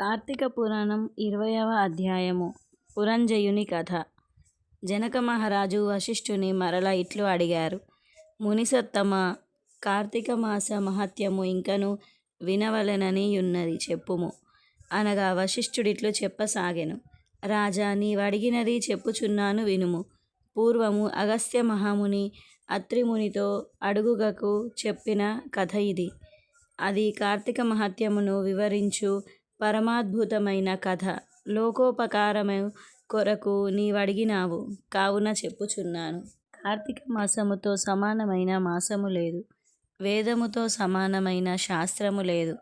కార్తీక పురాణం ఇరవయవ అధ్యాయము. పురంజయుని కథ. జనక మహారాజు వశిష్ఠుని మరల ఇట్లు అడిగారు. మునిసత్తమ కార్తీక మాస మహత్యము ఇంకను వినవలెనని ఉన్నది చెప్పుము. అనగా వశిష్ఠుడిట్లు చెప్పసాగెను. రాజా నీవడిగినది చెప్పుచున్నాను వినుము. పూర్వము అగస్త్య మహాముని అత్రిమునితో అడుగుగకు చెప్పిన కథ ఇది. అది కార్తీక మహత్యమును వివరించు పరమాద్భుతమైన కథ లోకోపకారము కొరకు నీవడిగినావు కావున చెప్పుచున్నాను. కార్తీక మాసముతో సమానమైన మాసము లేదు. వేదముతో సమానమైన శాస్త్రము లేదు.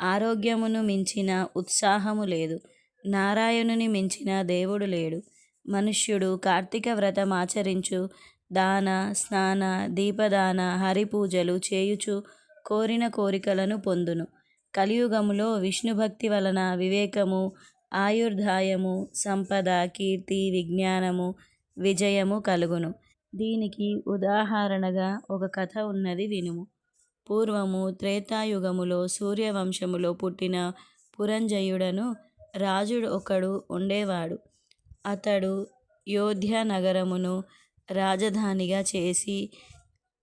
ఆరోగ్యమును మించిన ఉత్సాహము లేదు. నారాయణుని మించిన దేవుడు లేడు. మనుష్యుడు కార్తీక వ్రతం ఆచరించు దాన స్నాన దీపదాన హరిపూజలు చేయుచు కోరిన కోరికలను పొందును. కలియుగములో విష్ణుభక్తి వలన వివేకము ఆయుర్దాయము సంపద కీర్తి విజ్ఞానము విజయము కలుగును. దీనికి ఉదాహరణగా ఒక కథ ఉన్నది వినుము. పూర్వము త్రేతాయుగములో సూర్యవంశములో పుట్టిన పురంజయుడను రాజుడు ఒకడు ఉండేవాడు. అతడు యోధ్య నగరమును రాజధానిగా చేసి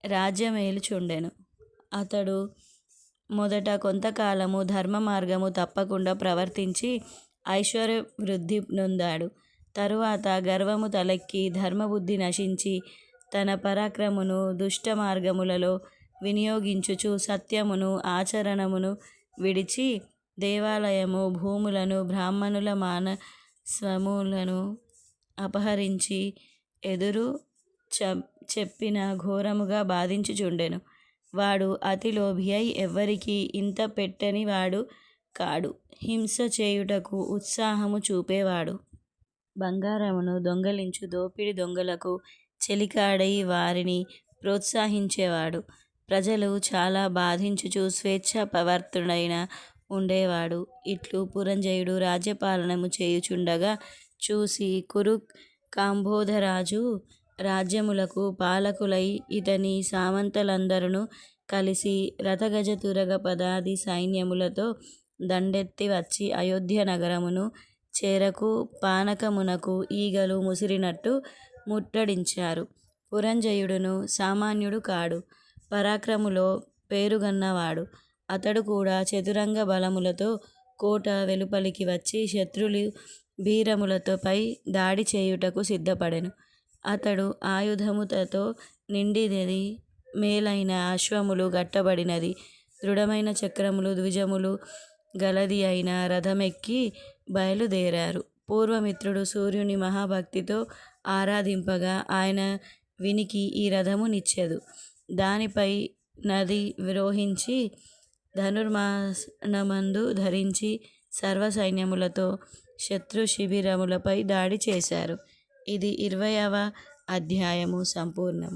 రాజ్యమేలుచుండెను. అతడు మొదట కొంతకాలము ధర్మ మార్గము తప్పకుండా ప్రవర్తించి ఐశ్వర్య వృద్ధి నొందాడు. తరువాత గర్వము తలెక్కి ధర్మబుద్ధి నశించి తన పరాక్రమును దుష్ట మార్గములలో వినియోగించుచు సత్యమును ఆచరణమును విడిచి దేవాలయము భూములను బ్రాహ్మణుల మానస్వములను అపహరించి ఎదురు చెప్పిన ఘోరముగా బాధించుచుండెను. వాడు అతి లోభి అయి ఎవ్వరికీ ఇంత పెట్టని వాడు కాడు. హింస చేయుటకు ఉత్సాహము చూపేవాడు. బంగారమును దొంగలించు దోపిడి దొంగలకు చెలికాడై వారిని ప్రోత్సహించేవాడు. ప్రజలు చాలా బాధించుచు స్వేచ్ఛ ప్రవర్తుడైన ఉండేవాడు. ఇట్లు పురంజయుడు రాజ్యపాలనము చేయుచుండగా చూసి కురు కాంబోధరాజు రాజ్యములకు పాలకులై ఇతని సామంతులందరును కలిసి రథగజ తురగ పదాది సైన్యములతో దండెత్తి వచ్చి అయోధ్య నగరమును చేరకు పానకమునకు ఈగలు ముసిరినట్టు ముట్టడించారు. పురంజయుడును సామాన్యుడు కాడు. పరాక్రములో పేరుగన్నవాడు. అతడు కూడా చతురంగ బలములతో కోట వెలుపలికి వచ్చి శత్రులు వీరములతోపై దాడి చేయుటకు సిద్ధపడెను. అతడు ఆయుధములతో నిండినది మేలైన అశ్వములు గట్టబడినది దృఢమైన చక్రములు ద్విజములు గలది అయిన రథమెక్కి బయలుదేరారు. పూర్వమిత్రుడు సూర్యుని మహాభక్తితో ఆరాధింపగా ఆయన వినికి ఈ రథము నిచ్చెదు దానిపై నది విరోహించి ధనుర్మానమందు ధరించి సర్వసైన్యములతో శత్రు శిబిరములపై దాడి చేశారు. ఇది ఇరవైయవ అధ్యాయము సంపూర్ణం.